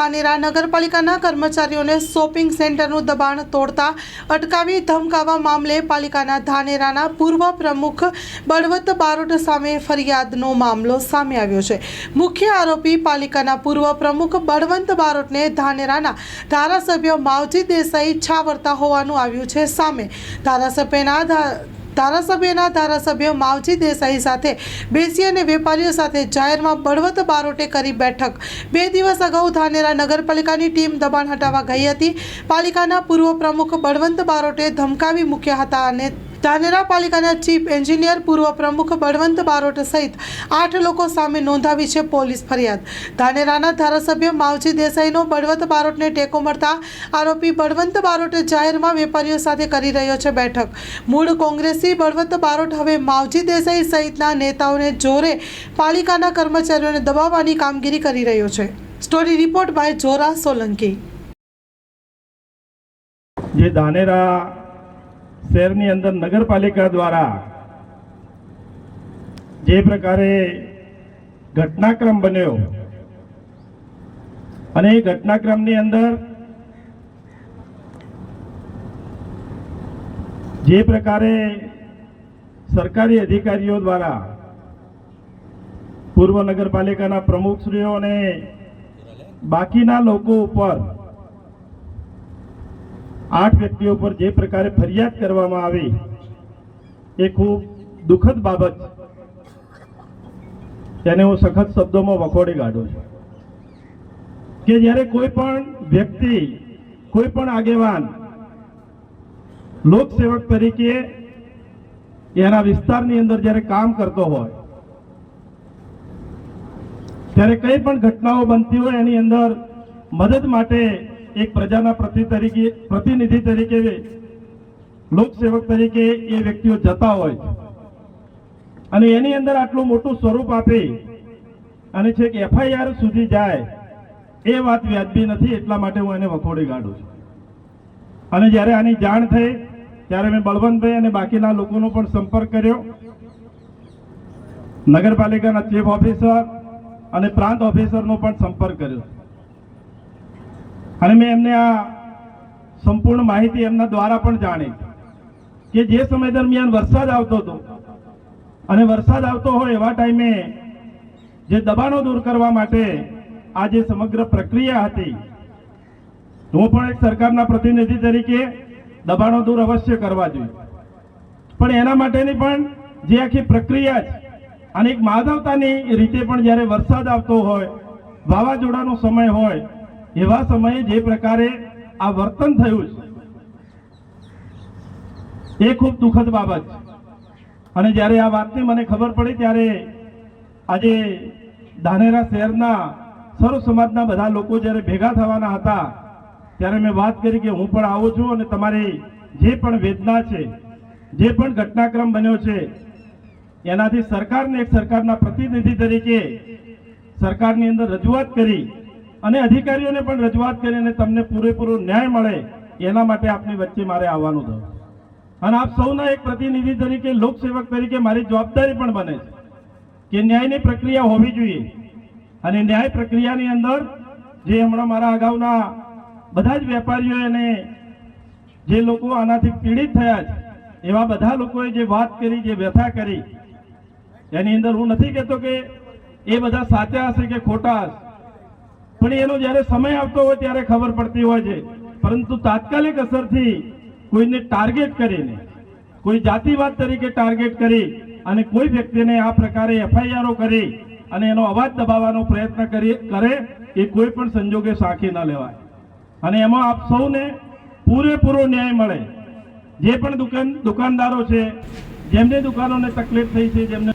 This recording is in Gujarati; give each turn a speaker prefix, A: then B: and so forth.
A: ધાનેરા નગરપાલિકાના કર્મચારીઓને શોપિંગ સેન્ટરનું દબાણ તોડતા અટકાવી ધમકાવા મામલે પાલિકાના ધાનેરાના પૂર્વ પ્રમુખ બળવંત બારોટ સામે ફરિયાદનો મામલો સામે આવ્યો છે. મુખ્ય આરોપી પાલિકાના પૂર્વ પ્રમુખ બળવંત બારોટને ધાનેરાના ધારાસભ્ય માવજી દેસાઈ છાવરતા હોવાનું આવ્યું છે સામે. ધારાસભ્યના ધારાસભ્યના ધારાસભ્ય માવજી દેસાઈ સાથે બેસી અને વેપારીઓ સાથે જાહેરમાં બળવત બારોટે કરી બેઠક. બે દિવસ અગાઉ ધાનેરા નગરપાલિકાની ટીમ દબાણ હટાવવા ગઈ હતી. પાલિકાના પૂર્વ પ્રમુખ બળવંત બારોટે ધમકાવી મૂક્યા હતા અને ધાનેરા પાલિકાના ચીફ એન્જિનિયર, પૂર્વ પ્રમુખ બળવંત બારોટ સહિત આઠ લોકો સામે નોંધાવી છે પોલીસ ફરિયાદ. ધાનેરાના ધારાસભ્ય માવજી દેસાઈનો બળવંત બારોટને ટેકો મળતા આરોપી બળવંત બારોટે જાહેરમાં વેપારીઓ સાથે કરી રહ્યો છે બેઠક. મૂળ કોંગ્રેસી બળવંત બારોટ હવે માવજી દેસાઈ સહિતના નેતાઓને જોરે પાલિકાના કર્મચારીઓને દબાવવાની કામગીરી કરી રહ્યો છે. Story report by Jora Solanki.
B: જે ધાનેરા શહેરની અંદર નગરપાલિકા દ્વારા જે પ્રકારે ઘટનાક્રમ બન્યો અને એ ઘટનાક્રમની અંદર જે પ્રકારે સરકારી અધિકારીઓ દ્વારા પૂર્વ નગરપાલિકાના પ્રમુખશ્રીઓ અને બાકીના લોકો ઉપર આઠ વ્યક્તિઓ પર જે પ્રકારે ફરિયાદ કરવામાં આવી, એ ખૂબ દુઃખદ બાબત. તેને હું સખત શબ્દોમાં વખોડી કાઢું છું કે જ્યારે કોઈ પણ વ્યક્તિ, કોઈ પણ આગેવાન લોકસેવક તરીકે એના વિસ્તારની અંદર જ્યારે કામ કરતો હોય, ત્યારે કઈ પણ ઘટનાઓ બનતી હોય એની અંદર મદદ માટે એક પ્રજાના પ્રતિ તરીકે, પ્રતિનિધિ તરીકે લોકસેવક તરીકે એ વ્યક્તિઓ જતા હોય અને એની અંદર આટલું મોટું સ્વરૂપ આપે, અને છેક એફઆઈઆર સુધી જાય, એ વાત વ્યાજબી નથી, એટલા માટે હું એને વખોડી કાઢું છું. અને જ્યારે આની જાણ થઈ, ત્યારે મેં બળવંતભાઈ અને બાકીના લોકોનો પણ સંપર્ક કર્યો. નગરપાલિકાના ચીફ ઓફિસર અને પ્રાંત ઓફિસરનો પણ સંપર્ક કર્યો. અને મેં એમને આ સંપૂર્ણ માહિતી એમના દ્વારા પણ જાણી કે જે સમય દરમિયાન વરસાદ આવતો હતો અને વરસાદ આવતો હોય એવા ટાઈમે જે દબાણો દૂર કરવા માટે આ જે સમગ્ર પ્રક્રિયા હતી, હું પણ એક સરકારના પ્રતિનિધિ તરીકે દબાણો દૂર અવશ્ય કરવા જોઈએ. પણ એના માટેની પણ જે આખી પ્રક્રિયા છે અને એક માધવતાની રીતે પણ જ્યારે વરસાદ આવતો હોય, વાવાઝોડાનો સમય હોય એવા સમયે જે પ્રકારે આ વર્તન થયું છે, એ ખૂબ દુઃખદ બાબત છે. અને જ્યારે આ વાતની મને ખબર પડી ત્યારે આજે ધાનેરા શહેરના સર્વ સમાજના બધા લોકો જ્યારે ભેગા થવાના હતા, ત્યારે મેં વાત કરી કે હું પણ આવું છું અને તમારી જે પણ વેદના છે, જે પણ ઘટનાક્રમ બન્યો છે, એનાથી સરકારને એક સરકારના પ્રતિનિધિ તરીકે સરકારની અંદર રજૂઆત કરી અને અધિકારીઓને પણ રજૂઆત કરી અને તમને પૂરેપૂરો ન્યાય મળે એના માટે આપની વચ્ચે મારે આવવાનું થયું અને આપ સૌના એક પ્રતિનિધિ તરીકે લોકસેવક તરીકે મારી જવાબદારી પણ બને છે કે ન્યાયની પ્રક્રિયા હોવી જોઈએ. અને ન્યાય પ્રક્રિયાની અંદર જે હમણાં મારા અગાઉના બધા જ વેપારીઓ અને જે લોકો આનાથી પીડિત થયા છે, એવા બધા લોકોએ જે વાત કરી, જે વ્યથા કરી, એની અંદર હું નથી કહેતો કે એ બધા સાચા હશે કે ખોટા હશે. પણ એનો જ્યારે સમય આવતો હોય ત્યારે ખબર પડતી હોય છે. પરંતુ તાત્કાલિક અસરથી કોઈને ટાર્ગેટ કરીને, કોઈ જાતિવાદ તરીકે ટાર્ગેટ કરી અને કોઈ વ્યક્તિને આ પ્રકારે એફઆઈઆરો કરી અને એનો અવાજ દબાવવાનો પ્રયત્ન કરી, કરે એ કોઈ પણ સંજોગે સાખી ન લેવાય. અને એમાં આપ સૌને પૂરેપૂરો ન્યાય મળે. જે પણ દુકાન, દુકાનદારો છે, જેમને દુકાનોને તકલીફ થઈ છે, જેમને